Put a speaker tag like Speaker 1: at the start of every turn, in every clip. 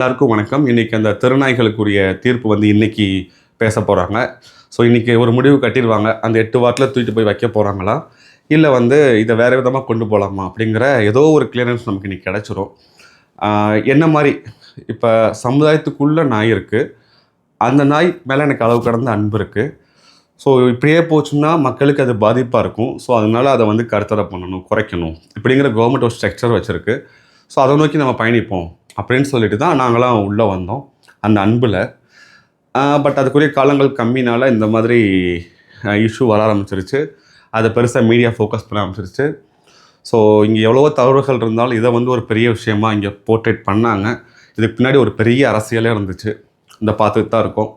Speaker 1: எல்லாருக்கும் வணக்கம். இன்னைக்கு அந்த திருநாய்களுக்குரிய தீர்ப்பு வந்து இன்னைக்கு பேச போகிறாங்க ஸோ இன்னைக்கு ஒரு முடிவு கட்டிடுவாங்க. அந்த எட்டு வாரத்தில் தூக்கிட்டு போய் வைக்க போகிறாங்களா இல்லை வந்து இதை வேறு விதமாக கொண்டு போகலாமா அப்படிங்கிற ஏதோ ஒரு கிளியரன்ஸ் நமக்கு இன்னைக்கு கிடச்சிரும். என்ன மாதிரி இப்போ சமுதாயத்துக்குள்ளே நாய் இருக்குது அந்த நாய் மேலே எனக்கு அளவு கடந்த அன்பு இருக்குது ஸோ இப்படியே போச்சுன்னா மக்களுக்கு அது பாதிப்பாக இருக்கும். ஸோ அதனால அதை வந்து கருத்தரை பண்ணணும் குறைக்கணும். இப்படிங்கிற கவர்மெண்ட் ஒரு ஸ்ட்ரக்சர் வச்சுருக்கு. ஸோ அதை நோக்கி நம்ம பயணிப்போம். அப்படின்னு சொல்லிட்டு தான் நாங்களாம் உள்ளே வந்தோம் அந்த அன்பில். பட் அதுக்குரிய காலங்கள் கம்மினால் இந்த மாதிரி இஷ்யூ வர ஆரம்பிச்சிருச்சு. அதை பெருசாக மீடியா ஃபோக்கஸ் பண்ண ஆரம்பிச்சிருச்சு. ஸோ இங்கே எவ்வளவோ தவறுகள் இருந்தாலும் இதை வந்து ஒரு பெரிய விஷயமா இங்கே போர்ட்ரேட் பண்ணாங்க. இதுக்கு பின்னாடி ஒரு பெரிய அரசியலே இருந்துச்சு இந்த பார்த்துட்டு தான் இருக்கும்.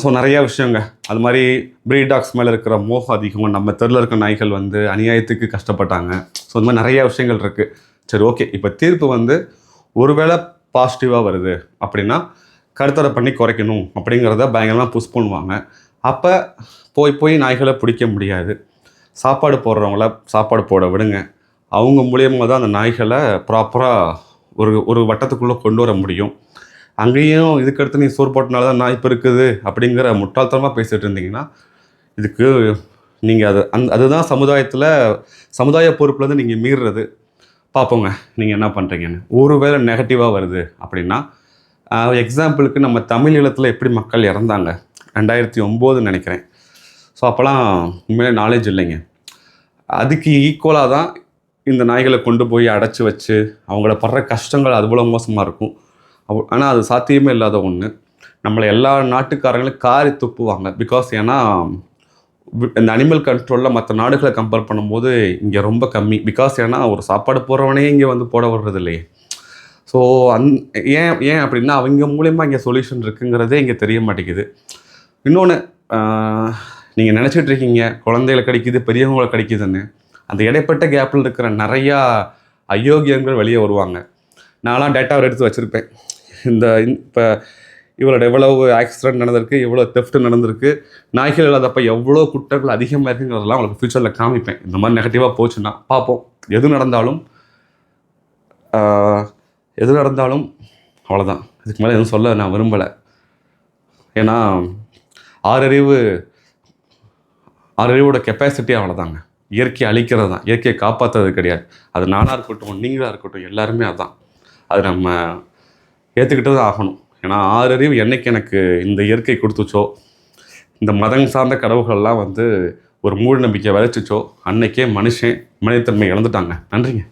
Speaker 1: ஸோ நிறைய விஷயங்க. அது மாதிரி பிரீட் டாக்ஸ் மேலே இருக்கிற மோகம் அதிகம் நம்ம தெருவில் இருக்க நாய்கள் வந்து அநியாயத்துக்கு கஷ்டப்பட்டாங்க. ஸோ இந்த மாதிரி நிறைய விஷயங்கள் இருக்குது சரி ஓகே. இப்போ தீர்ப்பு வந்து ஒருவேளை பாசிட்டிவாக வருது அப்படின்னா கருத்தரை பண்ணி குறைக்கணும் அப்படிங்கிறத பயங்கரமாக புஷ் பண்ணுவாங்க. அப்போ போய் போய் நாய்களை பிடிக்க முடியாது. சாப்பாடு போடுறவங்கள சாப்பாடு போட விடுங்க. அவங்க மூலியமாக தான் அந்த நாய்களை ப்ராப்பராக ஒரு ஒரு வட்டத்துக்குள்ளே கொண்டு வர முடியும். அங்கேயும் இதுக்கடுத்து நீ சோறு போட்டனால தான் நாய் இப்போ இருக்குது அப்படிங்கிற முட்டாள்தனமாக பேசிகிட்டு இருந்தீங்கன்னா இதுக்கு நீங்கள் அது அந் அதுதான் சமுதாயத்தில் சமுதாய பொறுப்புலேருந்து நீங்கள் மீறுறது. பார்ப்போங்க நீங்கள் என்ன பண்ணுறீங்கன்னு ஒருவேளை நெகட்டிவாக வருது அப்படின்னா எக்ஸாம்பிளுக்கு நம்ம தமிழ் ஈழத்தில் எப்படி மக்கள் இறந்தாங்க? ரெண்டாயிரத்தி ஒம்போதுன்னு நினைக்கிறேன். ஸோ அப்போல்லாம் உண்மையிலே நாலேஜ் இல்லைங்க. அதுக்கு ஈக்குவலாக தான் இந்த நாய்களை கொண்டு போய் அடைச்சி வச்சு அவங்கள படுற கஷ்டங்கள் அதுபோல மோசமாக இருக்கும். அவ் ஆனால் அது சாத்தியமே இல்லாத ஒன்று நம்மளை எல்லா நாட்டுக்காரங்களும் காரி துப்புவாங்க. பிகாஸ் ஏன்னா இந்த அனிமல் கண்ட்ரோலில் மற்ற நாடுகளை கம்பேர் பண்ணும்போது இங்கே ரொம்ப கம்மி. பிகாஸ் ஏன்னா ஒரு சாப்பாடு போடுறவனே இங்கே வந்து போட வர்றது இல்லையே ஸோ அந் ஏன் ஏன் அப்படின்னா அவங்க மூலயமா இங்கே சொல்யூஷன் இருக்குங்கிறதே இங்கே தெரிய மாட்டேங்குது. இன்னொன்று நீங்கள் நினச்சிட்டு இருக்கீங்க குழந்தைகளை கிடைக்குது பெரியவங்களை கிடைக்குதுன்னு. அந்த இடைப்பட்ட கேப்பில் இருக்கிற நிறையா அயோக்கியங்கள் வெளியே வருவாங்க. நான்லாம் டேட்டாவை எடுத்து வச்சுருப்பேன். இந்த இப்போ இவளோட எவ்வளவு ஆக்சிடென்ட் நடந்திருக்கு எவ்வளோ தெஃப்ட் நடந்திருக்கு நாய்கள் இல்லாதப்ப எவ்வளோ குற்றங்கள் அதிகமாக இருக்குங்கிறதெல்லாம் அவளுக்கு ஃப்யூச்சரில் காமிப்பேன். இந்த மாதிரி நெகட்டிவாக போச்சுன்னா பார்ப்போம். எது நடந்தாலும் எது நடந்தாலும் அவ்வளோதான் இதுக்கு மேலே எதுவும் சொல்ல நான் விரும்பலை. ஏன்னா ஆறறிவு ஆறறிவோட கெப்பாசிட்டி அவ்வளோதாங்க இயற்கையை அழிக்கிறது தான். இயற்கையை காப்பாற்றுறது கிடையாது. அது நானாக இருக்கட்டும் நீங்களாக இருக்கட்டும் எல்லாருமே அதான். அது நம்ம ஏற்றுக்கிட்டு தான் ஆகணும். ஏன்னா ஆறறிவு என்னைக்கு எனக்கு இந்த இயற்கை கொடுத்துச்சோ இந்த மதம் சார்ந்த கடவுள்கள்லாம் வந்து ஒரு மூட நம்பிக்கை விளைச்சிச்சோ அன்னைக்கே மனுஷன் மனிதத்தன்மை இழந்துட்டாங்க. நன்றிங்க.